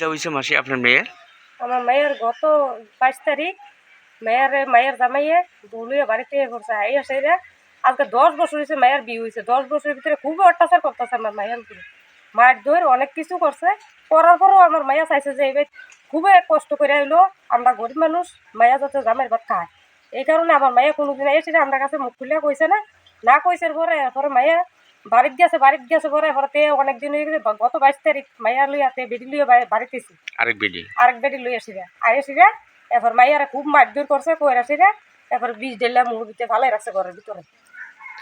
যা মাসি, আপনার মেয়ের? আমার মায়ের গত বাইশ তারিখ মেয়ের, মায়ের জামাইয়ে দৌলিয়ে বাড়িতে করছে এই রে আজকে দশ বছর হয়েছে মায়ের বিয়ে হয়েছে। দশ বছরের ভিতরে খুব অত্যাচার করতেছে আমার মায়ের উপরে। মায়ের দইয়ের অনেক কিছু করছে। করার পরও আমার মায়া চাইছে যে এবার খুবই কষ্ট করে আইলো। আমরা গরিব মানুষ, মায়া যাতে জামাইয়ের ভাত খায়। এই কারণে আমার মায়া কোনোদিন এসে আমার কাছে মুখ খুলে কইছে না। না কইছে পরে পরে মায়া বাড়িতে গেছে বাড়িতে গেছে পরে পরে অনেক দিন হয়ে গেছে গত বাইশ তারিখ মায়া লইয়া তে বেডি লইয়া বাড়ি- বাড়িতে এসে। আরেক বেডি? আরেক বেটি লই আসি রে। আর আসি রে এবার মাইয়ারে খুব মারধর করছে কই আসি রে এবার বিষ দিলে মুখ ভিতরে ভালাই রাখছে ঘরের ভিতরে।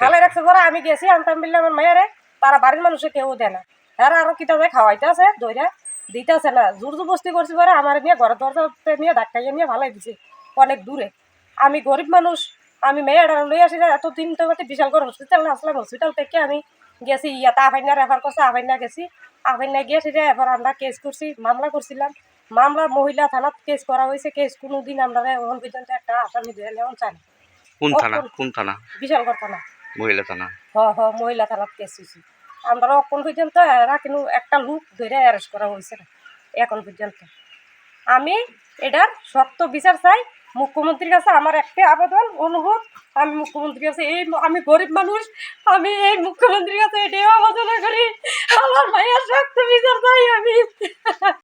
ভালাই রাখছে ঘরে আমি গেছি আনতাম বললে আমার মাইয়ারে তারা বাড়ির মানুষে কেউ দেয় না। হ্যাঁ আরও কিতা দেয় খাওয়াইতে আছে দইরা দিতে আছে না। জোর জবস্তি করছি পরে আমার নিয়ে ঘরের দরজাতে নিয়ে ধাক্কাইয়ে নিয়ে ভালাই দিছে অনেক দূরে। আমি গরিব মানুষ আমি মেয়েটা লই আসি রে এত দিন তো বাদে বিশাল হসপিটাল না আসলাম হসপিটাল থেকে আমি গেছি ইয়াতে আফাইনা রেফার করছে আভাইনা গেছি। আভাইনা গিয়ে সেটা এবার আমরা কেস করছি মামলা করছিলাম মামলা মহিলা থানাত কেস করা হয়েছে কেস কোনো দিন আমরা এখন পর্যন্ত একটা আসামি ধরে নেওয়া চাই কোন থানা? কোন- কোন থানা? বিশালগড় থানা। মহিলা থানা। হ হ মহিলা থানাত কেস হয়েছে আমরা এখন পর্যন্ত এরা কিন্তু একটা লোক ধরে অ্যারেস্ট করা হয়েছে এখন পর্যন্ত আমি এটার সত্য বিচার চাই মুখ্যমন্ত্রীর কাছে আমার একটা আবেদন, অনুরোধ, আমি মুখ্যমন্ত্রীর কাছে এই আমি গরিব মানুষ, আমি এই মুখ্যমন্ত্রীর কাছে এটাই আবেদন করি। আমার ভাইয়ের সত্য বিচার চাই আমি।